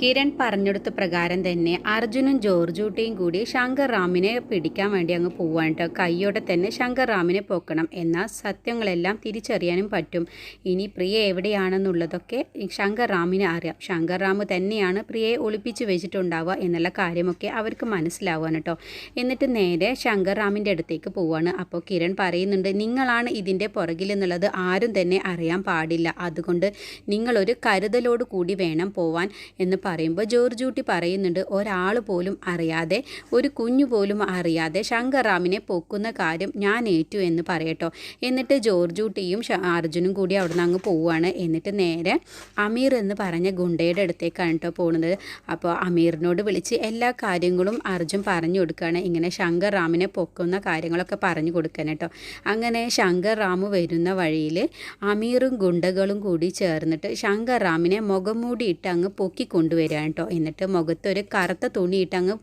കിരൺ പറഞ്ഞെടുത്ത പ്രകാരം തന്നെ അർജുനും ജോർജൂട്ടിയും കൂടി ശങ്കർ റാമിനെ പിടിക്കാൻ വേണ്ടി അങ്ങ് പോവാൻ കേട്ടോ തന്നെ ശങ്കർ റാമിനെ പൊക്കണം എന്നാൽ സത്യങ്ങളെല്ലാം തിരിച്ചറിയാനും പറ്റും. ഇനി പ്രിയ എവിടെയാണെന്നുള്ളതൊക്കെ ശങ്കർ റാമിനെ അറിയാം. ശങ്കർ റാം തന്നെയാണ് പ്രിയയെ ഒളിപ്പിച്ച് വെച്ചിട്ടുണ്ടാവുക എന്നുള്ള കാര്യമൊക്കെ അവർക്ക് മനസ്സിലാവാൻ കേട്ടോ എന്നിട്ട് നേരെ ശങ്കർ റാമിന്റെ അടുത്തേക്ക് പോവാണ്. അപ്പോൾ കിരൺ പറയുന്നുണ്ട് നിങ്ങളാണ് ഇതിന്റെ പുറകിൽ എന്നുള്ളത് ആരും തന്നെ അറിയാൻ പാടില്ല. അതുകൊണ്ട് നിങ്ങളൊരു കരുതലോട് കൂടി വേണം പോവാൻ എന്ന് പറയുമ്പോൾ ജോർജ് കുട്ടി പറയുന്നുണ്ട് ഒരാൾ പോലും അറിയാതെ ഒരു കുഞ്ഞു പോലും അറിയാതെ ശങ്കറാമിനെ പൊക്കുന്ന കാര്യം ഞാൻ ഏറ്റു എന്ന് പറയട്ടോ. എന്നിട്ട് ജോർജൂട്ടിയും കുട്ടിയും അർജുനും കൂടി അവിടെ നിന്ന് അങ്ങ് പോവുകയാണ് എന്നിട്ട് നേരെ അമീർ എന്ന് പറഞ്ഞ ഗുണ്ടയുടെ അടുത്തേക്കാണ് കേട്ടോ പോകുന്നത് അപ്പോൾ അമീറിനോട് വിളിച്ച് എല്ലാ കാര്യങ്ങളും അർജുൻ പറഞ്ഞു കൊടുക്കുകയാണ് ഇങ്ങനെ ശങ്കർ റാമിനെ പൊക്കുന്ന കാര്യങ്ങളൊക്കെ പറഞ്ഞു കൊടുക്കാൻ കേട്ടോ അങ്ങനെ ശങ്കർ റാമു വരുന്ന വഴിയിൽ അമീറും ഗുണ്ടകളും കൂടി ചേർന്നിട്ട് ശങ്കർ റാമിനെ മുഖം മൂടിയിട്ട് അങ്ങ് പൊക്കി കൊണ്ടുവരികയാണ് കേട്ടോ. എന്നിട്ട് മുഖത്തൊരു കറുത്ത തുണിയിട്ട് അങ്ങ്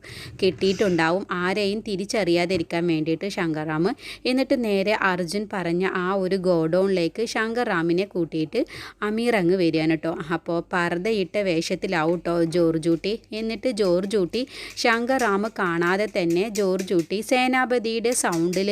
കെട്ടിയിട്ടുണ്ടാവും. ആരെയും തിരിച്ചറിയാതിരിക്കാൻ വേണ്ടിയിട്ട് ശങ്കർറാം. എന്നിട്ട് നേരെ അർജുൻ പറഞ്ഞ ആ ഒരു ഗോഡൗണിലേക്ക് ശങ്കർറാമിനെ കൂട്ടിയിട്ട് അമീർ അങ്ങ് വരികയാണ് കേട്ടോ. അപ്പോൾ പർദ്ദയിട്ട വേഷത്തിലാവും കേട്ടോ ജോർജൂട്ടി. എന്നിട്ട് ജോർജൂട്ടി ശങ്കർ റാം കാണാതെ തന്നെ ജോർജൂട്ടി സേനാപതിയുടെ സൗണ്ടിൽ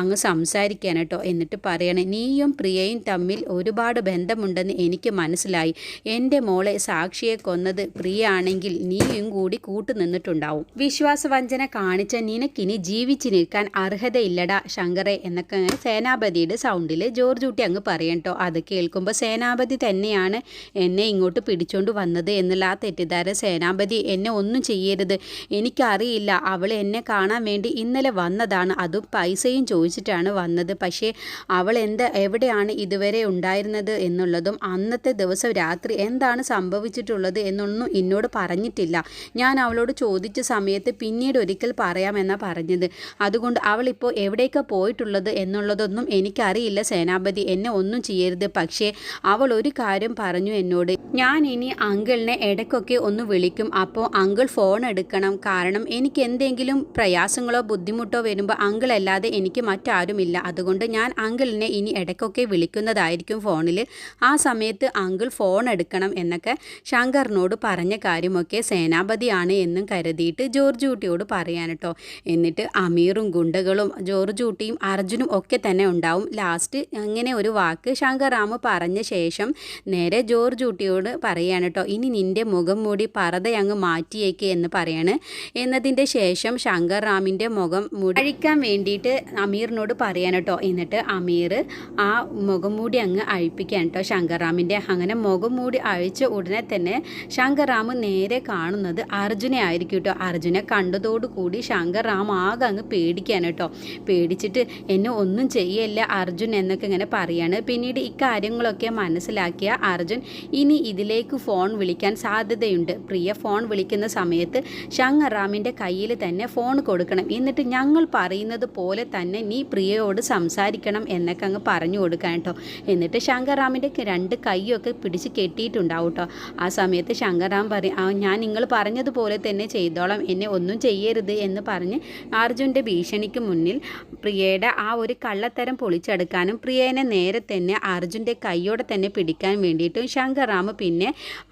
അങ്ങ് സംസാരിക്കാൻ കേട്ടോ. എന്നിട്ട് പറയണേ നീയും പ്രിയയും തമ്മിൽ ഒരുപാട് ബന്ധമുണ്ടെന്ന് എനിക്ക് മനസ്സിലായി. എന്റെ മോളെ സാക്ഷിയെ കൊന്നത് പ്രിയ ആണെങ്കിൽ നീയും കൂടി കൂട്ടു നിന്നിട്ടുണ്ടാവും. വിശ്വാസവഞ്ചന കാണിച്ച നിനക്കിനി ജീവിച്ചു നിൽക്കാൻ അർഹതയില്ലടാ ശങ്കറെ എന്നൊക്കെ സേനാപതിയുടെ സൗണ്ടിൽ ജോർജ് കുട്ടി അങ്ങ് പറയട്ടോ അത് കേൾക്കുമ്പോൾ സേനാപതി തന്നെയാണ് എന്നെ ഇങ്ങോട്ട് പിടിച്ചോണ്ട് വന്നത് എന്നുള്ള ആ തെറ്റിദ്ധാര സേനാപതി എന്നെ ഒന്നും ചെയ്യരുത്. എനിക്കറിയില്ല അവൾ എന്നെ കാണാൻ വേണ്ടി ഇന്നലെ വന്നതാണ്. അതും പൈസയും ചോദിച്ചിട്ടാണ് വന്നത്. പക്ഷേ അവൾ എന്ത് എവിടെയാണ് ഇതുവരെ ഉണ്ടായിരുന്നത് എന്നുള്ളതും അന്നത്തെ ദിവസം രാത്രി എന്താണ് സംഭവിച്ചിട്ടുള്ളത് എന്നൊന്നും എന്നോട് പറഞ്ഞിട്ടില്ല. ഞാൻ അവളോട് ചോദിച്ച സമയത്ത് പിന്നീട് ഒരിക്കൽ പറയാമെന്നാണ് പറഞ്ഞത്. അതുകൊണ്ട് അവൾ ഇപ്പോൾ എവിടേക്കാണ് പോയിട്ടുള്ളത് എന്നുള്ളതൊന്നും എനിക്കറിയില്ല സേനാപതി. എന്നെ ഒന്നും ചെയ്യരുത്. പക്ഷേ അവൾ ഒരു കാര്യം പറഞ്ഞു എന്നോട്. ഞാൻ ഇനി അങ്കിളിനെ ഇടയ്ക്കൊക്കെ ഒന്ന് വിളിക്കും. അപ്പോൾ അങ്കിൾ ഫോൺ എടുക്കണം. കാരണം എനിക്ക് എന്തെങ്കിലും പ്രയാസങ്ങളോ ബുദ്ധിമുട്ടോ വരുമ്പോൾ അങ്കിൾ അല്ലാതെ എനിക്ക് മറ്റാരുമില്ല. അതുകൊണ്ട് ഞാൻ അങ്കിളിനെ ഇനി ഇടയ്ക്കൊക്കെ വിളിക്കുന്നതായിരിക്കും ഫോണിൽ. ആ സമയത്ത് അങ്കിൾ ഫോൺ എടുക്കണം എന്നൊക്കെ ശങ്കറിനോട് പറഞ്ഞ കാര്യമൊക്കെ സേനാപതിയാണ് എന്നും കരുതിയിട്ട് ജോർജ് കുട്ടിയോട് പറയാൻ കേട്ടോ എന്നിട്ട് അമീറും ഗുണ്ടകളും ജോർജ് കുട്ടിയും അർജുനും ഒക്കെ തന്നെ ഉണ്ടാവും. ലാസ്റ്റ് അങ്ങനെ ഒരു വാക്ക് ശങ്കറാമ് പറഞ്ഞ ശേഷം നേരെ ജോർജ് കുട്ടിയോട് പറയാണ് കേട്ടോ ഇനി നിന്റെ മുഖം മൂടി പറത അങ്ങ് മാറ്റിയേക്ക് എന്ന് പറയാണ്. എന്നതിന്റെ ശേഷം ശങ്കർ റാമിന്റെ മുഖം മൂടി അഴിക്കാൻ വേണ്ടിയിട്ട് അമീറിനോട് പറയാൻ കേട്ടോ എന്നിട്ട് അമീർ ആ മുഖം മൂടി അങ്ങ് അഴിപ്പിക്കാൻ കേട്ടോ ശങ്കർ റാമിന്റെ അങ്ങനെ മുഖം മൂടി അഴിച്ച ഉടനെ തന്നെ ശങ്കർ റാം നേരെ കാണുന്നത് അർജുനെ ആയിരിക്കും കേട്ടോ. അർജുനെ കണ്ടതോടുകൂടി ശങ്കർ റാം ആകെ അങ്ങ് പേടിക്കാൻ കേട്ടോ. പേടിച്ചിട്ട് എന്നെ ഒന്നും ചെയ്യല്ല അർജുൻ എന്നൊക്കെ ഇങ്ങനെ പറയാണ്. പിന്നീട് ഇക്കാര്യങ്ങളൊക്കെ മനസ്സിലാക്കിയ അർജുൻ ഇനി ഇതിലേക്ക് ഫോൺ വിളിക്കാൻ സാധ്യതയുണ്ട്. പ്രിയ ഫോൺ വിളിക്കുന്ന സമയത്ത് ശങ്കർ റാമിന്റെ കയ്യിൽ തന്നെ ഫോൺ കൊടുക്കണം. എന്നിട്ട് ഞങ്ങൾ പറയുന്നത് പോലെ തന്നെ നീ പ്രിയയോട് സംസാരിക്കണം എന്നൊക്കെ അങ്ങ് പറഞ്ഞു കൊടുക്കാൻ കേട്ടോ. എന്നിട്ട് ശങ്കർറാമിന്റെ രണ്ട് കൈയൊക്കെ പിടിച്ച് കെട്ടിയിട്ടുണ്ടാവും കേട്ടോ. ആ സമയത്ത് ശങ്കർ റാം പറയും ഞാൻ നിങ്ങൾ പറഞ്ഞതുപോലെ തന്നെ ചെയ്തോളാം. എന്നെ ഒന്നും ചെയ്യരുത് എന്ന് പറഞ്ഞ് അർജുന്റെ ഭീഷണിക്ക് മുന്നിൽ പ്രിയയുടെ ആ ഒരു കള്ളത്തരം പൊളിച്ചെടുക്കാനും പ്രിയേനെ നേരെ തന്നെ അർജുന്റെ കൈയോടെ തന്നെ പിടിക്കാൻ വേണ്ടിയിട്ടും ശങ്കറാം പിന്നെ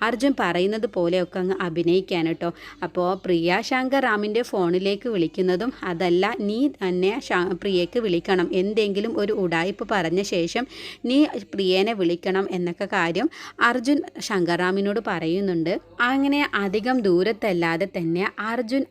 അർജുൻ പറയുന്നത് പോലെയൊക്കെ അങ്ങ് അഭിനയിക്കാൻ കേട്ടോ. അപ്പോൾ പ്രിയ ശങ്കറാമിന്റെ ഫോണിലേക്ക് വിളിക്കുന്നതും അതല്ല നീ തന്നെ പ്രിയയ്ക്ക് വിളിക്കണം. എന്തെങ്കിലും ഒരു ഉടായ്പ് പറഞ്ഞ ശേഷം നീ പ്രിയേനെ വിളിക്കണം എന്നൊക്കെ കാര്യം അർജുൻ ശങ്കറാമിനോട് പറയുന്നുണ്ട്. അങ്ങനെ അധികം ദൂരത്തല്ലാതെ തന്നെ അർജുൻ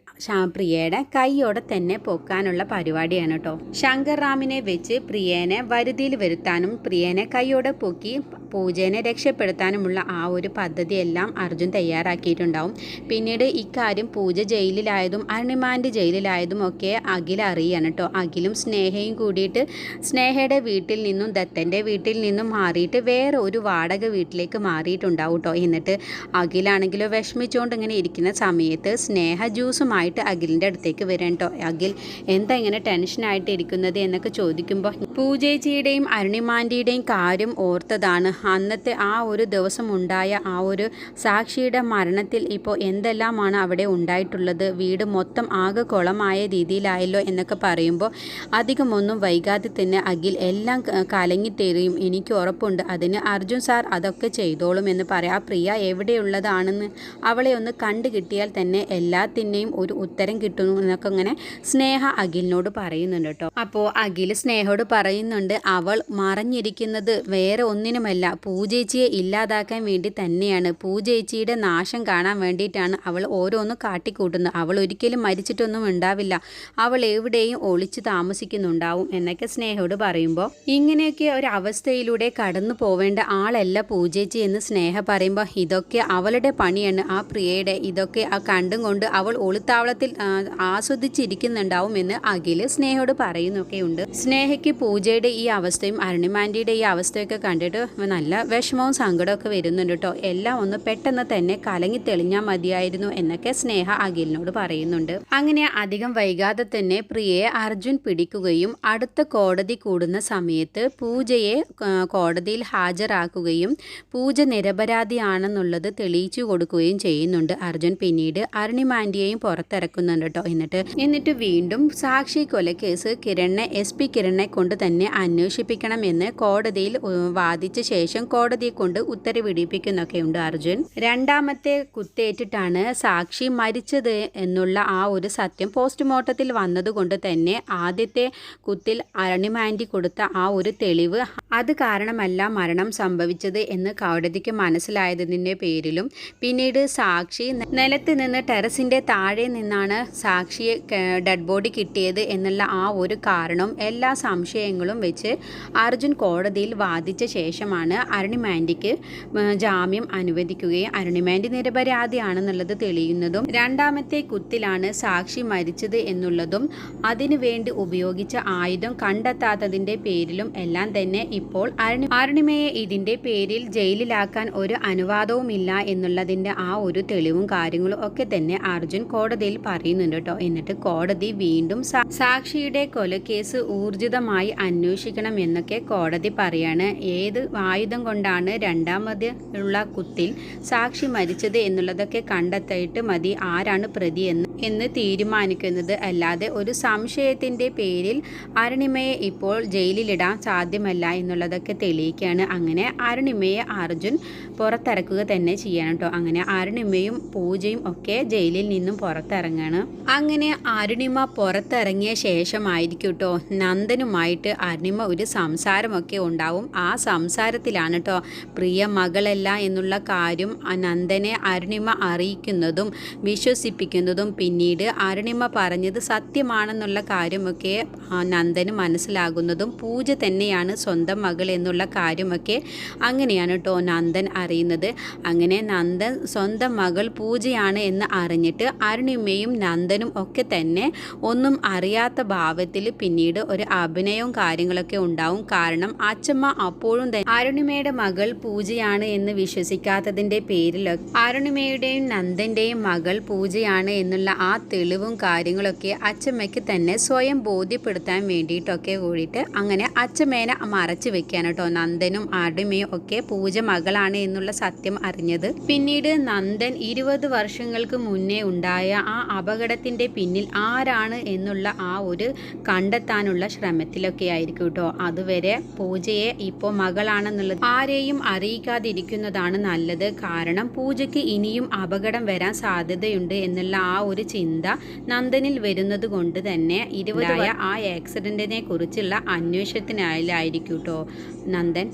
പ്രിയയുടെ കൈയോടെ തന്നെ പൊക്കാനുള്ള പരിപാടിയാണ് കേട്ടോ ശങ്കർ റാമിനെ വെച്ച് പ്രിയേനെ വരുതിയിൽ വരുത്താനും പ്രിയേനെ കൈയോടെ പൊക്കി പൂജേനെ രക്ഷപ്പെടുത്താനുമുള്ള ആ ഒരു പദ്ധതിയെല്ലാം അർജുൻ തയ്യാറാക്കിയിട്ടുണ്ടാവും. പിന്നീട് ഇക്കാര്യം പൂജ ജയിലിലായതും അരുണിമാന്റെ ജയിലിലായതും ഒക്കെ അഖിൽ അറിയാണ് കേട്ടോ അഖിലും സ്നേഹയും കൂടിയിട്ട് സ്നേഹയുടെ വീട്ടിൽ നിന്നും ദത്തന്റെ വീട്ടിൽ നിന്നും മാറിയിട്ട് വേറെ ഒരു വാടക വീട്ടിലേക്ക് മാറിയിട്ടുണ്ടാവും കേട്ടോ എന്നിട്ട് അഖിലാണെങ്കിലോ വിഷമിച്ചുകൊണ്ട് ഇങ്ങനെ ഇരിക്കുന്ന സമയത്ത് സ്നേഹ ജ്യൂസുമായിട്ട് അഖിലിന്റെ അടുത്തേക്ക് വരാൻ കേട്ടോ അഖിൽ എന്താ ഇങ്ങനെ ടെൻഷനായിട്ട് ഇരിക്കുന്നത് എന്നൊക്കെ ചോദിക്കുമ്പോൾ പൂജേച്ചിയുടെയും അരുണിമാന്റെയുടെയും കാര്യം ഓർത്തതാണ്. അന്നത്തെ ആ ഒരു ദിവസം ഉണ്ടായ ആ ഒരു സാക്ഷിയുടെ മരണത്തിൽ ഇപ്പോൾ എന്തെല്ലാമാണ് അവിടെ ഉണ്ടായിട്ടുള്ളത്? വീട് മൊത്തം ആകെ കുളമായ രീതിയിലായല്ലോ എന്നൊക്കെ പറയുമ്പോൾ അധികമൊന്നും വൈകാതെ തന്നെ അഖിൽ എല്ലാം കലങ്ങിത്തേറിയും. എനിക്ക് ഉറപ്പുണ്ട്. അതിന് അർജുൻ സാർ അതൊക്കെ ചെയ്തോളും എന്ന് പറയാം. പ്രിയ എവിടെയുള്ളതാണെന്ന് അവളെ ഒന്ന് കണ്ടു കിട്ടിയാൽ തന്നെ എല്ലാത്തിന്റെയും ഒരു ഉത്തരം കിട്ടുന്നു എന്നൊക്കെ ഇങ്ങനെ സ്നേഹ അഖിലിനോട് പറയുന്നുണ്ട് കേട്ടോ. അപ്പോൾ അഖിൽ സ്നേഹോട് പറയുന്നുണ്ട് അവൾ മറഞ്ഞിരിക്കുന്നത് വേറെ ഒന്നിനുമല്ല. പൂജേച്ചിയെ ഇല്ലാതാക്കാൻ വേണ്ടി തന്നെയാണ്. പൂജേച്ചിയുടെ നാശം കാണാൻ വേണ്ടിയിട്ടാണ് അവൾ ഓരോന്നും കാട്ടിക്കൂട്ടുന്നത്. അവൾ ഒരിക്കലും മരിച്ചിട്ടൊന്നും ഉണ്ടാവില്ല. അവൾ എവിടെയും ഒളിച്ചു താമസിക്കുന്നുണ്ടാവും എന്നൊക്കെ സ്നേഹോട് പറയുമ്പോൾ ഇങ്ങനെയൊക്കെ ഒരു അവസ്ഥയിലൂടെ കടന്നു പോവേണ്ട ആളല്ല പൂജേച്ചി എന്ന് സ്നേഹ പറയുമ്പോൾ ഇതൊക്കെ അവളുടെ പണിയാണ്. ആ പ്രിയയുടെ ഇതൊക്കെ ആ കണ്ടും കൊണ്ട് അവൾ ഒളിത്താവളത്തിൽ ആസ്വദിച്ചിരിക്കുന്നുണ്ടാവും എന്ന് അഖിൽ സ്നേഹോട് പറയുന്നൊക്കെയുണ്ട്. സ്നേഹയ്ക്ക് പൂജയുടെ ഈ അവസ്ഥയും അരുണിമാന്റിയുടെ ഈ അവസ്ഥയൊക്കെ കണ്ടിട്ട് നല്ല വിഷമവും സങ്കടമൊക്കെ വരുന്നുണ്ട് കേട്ടോ. എല്ലാം ഒന്ന് പെട്ടെന്ന് തന്നെ കലങ്ങി തെളിഞ്ഞാൽ മതിയായിരുന്നു എന്നൊക്കെ സ്നേഹ അഖിലിനോട് പറയുന്നുണ്ട്. അങ്ങനെ അധികം വൈകാതെ തന്നെ പ്രിയയെ അർജുൻ പിടിക്കുകയും അടുത്ത കോടതി കൂടുന്ന സമയത്ത് പൂജയെ കോടതിയിൽ ഹാജരാക്കുകയും പൂജ നിരപരാധിയാണെന്നുള്ളത് തെളിയിച്ചു കൊടുക്കുകയും ചെയ്യുന്നുണ്ട് അർജുൻ. പിന്നീട് അരുണിമാൻഡിയെയും പുറത്തിറക്കുന്നുണ്ട് കേട്ടോ എന്നിട്ട്. എന്നിട്ട് വീണ്ടും സാക്ഷി കൊലക്കേസ് കിരണ്ണെ എസ് പി കിരണ്ണെ കൊണ്ട് തന്നെ അന്വേഷിപ്പിക്കണമെന്ന് കോടതിയിൽ വാദിച്ച ശേഷം കോടതിയെ കൊണ്ട് ഉത്തരവിടിപ്പിക്കുന്നൊക്കെയുണ്ട് അർജുൻ. രണ്ടാമത്തെ കുത്തേറ്റിട്ടാണ് സാക്ഷി മരിച്ചത് എന്നുള്ള ആ ഒരു സത്യം പോസ്റ്റ്മോർട്ടത്തിൽ വന്നതുകൊണ്ട് തന്നെ ആദ്യത്തെ കുത്തിൽ അരണിമാൻഡി കൊടുത്ത ആ ഒരു തെളിവ് അത് കാരണമല്ല മരണം സംഭവിച്ചത് എന്ന് കോടതിക്ക് മനസ്സിലായതിന്റെ പേരിലും. പിന്നീട് സാക്ഷി നിലത്ത് നിന്ന് ടെറസിന്റെ താഴെ നിന്നാണ് സാക്ഷിയെ ഡെഡ് ബോഡി കിട്ടിയത് എന്നുള്ള ആ ഒരു കാരണം എല്ലാ സംശയങ്ങളും വെച്ച് അർജുൻ കോടതിയിൽ വാദിച്ച ശേഷമാണ് അരുണിമാൻഡിക്ക് ജാമ്യം അനുവദിക്കുകയും അരുണിമാൻഡി നിരപരാധിയാണെന്നുള്ളത് തെളിയുന്നതും രണ്ടാമത്തെ കുത്തിലാണ് സാക്ഷി മരിച്ചത് എന്നുള്ളതും അതിനുവേണ്ടി ഉപയോഗിച്ച ആയുധം കണ്ടെത്താത്തതിന്റെ പേരിലും എല്ലാം തന്നെ ഇപ്പോൾ അരുണി അരുണിമയെ ഇതിന്റെ പേരിൽ ജയിലിലാക്കാൻ ഒരു അനുവാദവുമില്ല എന്നുള്ളതിന്റെ ആ ഒരു തെളിവും കാര്യങ്ങളും ഒക്കെ തന്നെ അർജുൻ കോടതിയിൽ പറയുന്നുണ്ട് കേട്ടോ. എന്നിട്ട് കോടതി വീണ്ടും സാക്ഷിയുടെ കൊലക്കേസ് ഊർജിതമായി അന്വേഷിക്കണം എന്നൊക്കെ കോടതി പറയാണ്. ഏത് ആയുധം കൊണ്ടാണ് രണ്ടാമത് ഉള്ള കുത്തിൽ സാക്ഷി മരിച്ചത് എന്നുള്ളതൊക്കെ കണ്ടെത്തിയിട്ട് മതി. ആരാണ് പ്രതി എന്ന് എന്ന് തീരുമാനിക്കുന്നത്. അല്ലാതെ ഒരു സംശയത്തിന്റെ പേരിൽ അരുണിമയെ ഇപ്പോൾ ജയിലിലിടാൻ സാധ്യമല്ല എന്നുള്ളതൊക്കെ തെളിയിക്കുകയാണ് അങ്ങനെ അരുണിമയെ അർജുൻ പുറത്തിറക്കുക തന്നെ ചെയ്യണം കേട്ടോ അങ്ങനെ അരുണിമയും പൂജയും ഒക്കെ ജയിലിൽ നിന്നും പുറത്തിറങ്ങാണ്. അങ്ങനെ അരുണിമ പുറത്തിറങ്ങിയ ശേഷമായിരിക്കും കേട്ടോ നന്ദനുമായിട്ട് അരുണിമ ഒരു സംസാരമൊക്കെ ഉണ്ടാവും. ആ സംസാരത്തിലാണ് കേട്ടോ പ്രിയ മകളല്ല എന്നുള്ള കാര്യം നന്ദനെ അരുണിമ അറിയിക്കുന്നതും വിശ്വസിപ്പിക്കുന്നതും. പിന്നീട് അരുണിമ പറഞ്ഞത് സത്യമാണെന്നുള്ള കാര്യമൊക്കെ നന്ദന് മനസ്സിലാകുന്നതും പൂജ തന്നെയാണ് സ്വന്തം മകൾ എന്നുള്ള കാര്യമൊക്കെ അങ്ങനെയാണ് കേട്ടോ നന്ദൻ അറിയുന്നത്. അങ്ങനെ നന്ദൻ സ്വന്തം മകൾ പൂജയാണ് എന്ന് അറിഞ്ഞിട്ട് അരുണിമയും നന്ദനും ഒക്കെ തന്നെ ഒന്നും അറിയാത്ത ഭാവത്തിൽ പിന്നീട് ഒരു അഭിനയവും കാര്യങ്ങളൊക്കെ ഉണ്ടാവും. കാരണം അച്ഛമ്മ അപ്പോഴും തന്നെ അരുണിമയുടെ മകൾ പൂജയാണ് എന്ന് വിശ്വസിക്കാത്തതിന്റെ പേരിൽ അരുണിമയുടെയും നന്ദന്റെയും മകൾ പൂജയാണ് എന്നുള്ള ആ തെളിവും കാര്യങ്ങളൊക്കെ അച്ഛമ്മയ്ക്ക് തന്നെ സ്വയം ബോധ്യപ്പെടുത്താൻ വേണ്ടിയിട്ടൊക്കെ കൂടിയിട്ട് അങ്ങനെ അച്ഛമ്മേനെ മറച്ചു വെക്കാൻ കേട്ടോ നന്ദനും അടിമയും ഒക്കെ പൂജ മകളാണ് എന്നുള്ള സത്യം അറിഞ്ഞത്. പിന്നീട് നന്ദൻ ഇരുപത് വർഷങ്ങൾക്ക് മുന്നേ ഉണ്ടായ ആ അപകടത്തിന്റെ പിന്നിൽ ആരാണ് എന്നുള്ള ആ ഒരു കണ്ടെത്താനുള്ള ശ്രമത്തിലൊക്കെ ആയിരിക്കും കേട്ടോ അതുവരെ പൂജയെ ഇപ്പോൾ മകളാണെന്നുള്ളത് ആരെയും അറിയിക്കാതിരിക്കുന്നതാണ് നല്ലത്. കാരണം പൂജയ്ക്ക് ഇനിയും അപകടം വരാൻ സാധ്യതയുണ്ട് എന്നുള്ള ആ ഒരു ചിന്ത നന്ദനിൽ വരുന്നത് കൊണ്ട് തന്നെ ഇരുപതായ ആ ആക്സിഡന്റിനെ കുറിച്ചുള്ള അന്വേഷണത്തിനായാലായിരിക്കും കേട്ടോ നന്ദൻ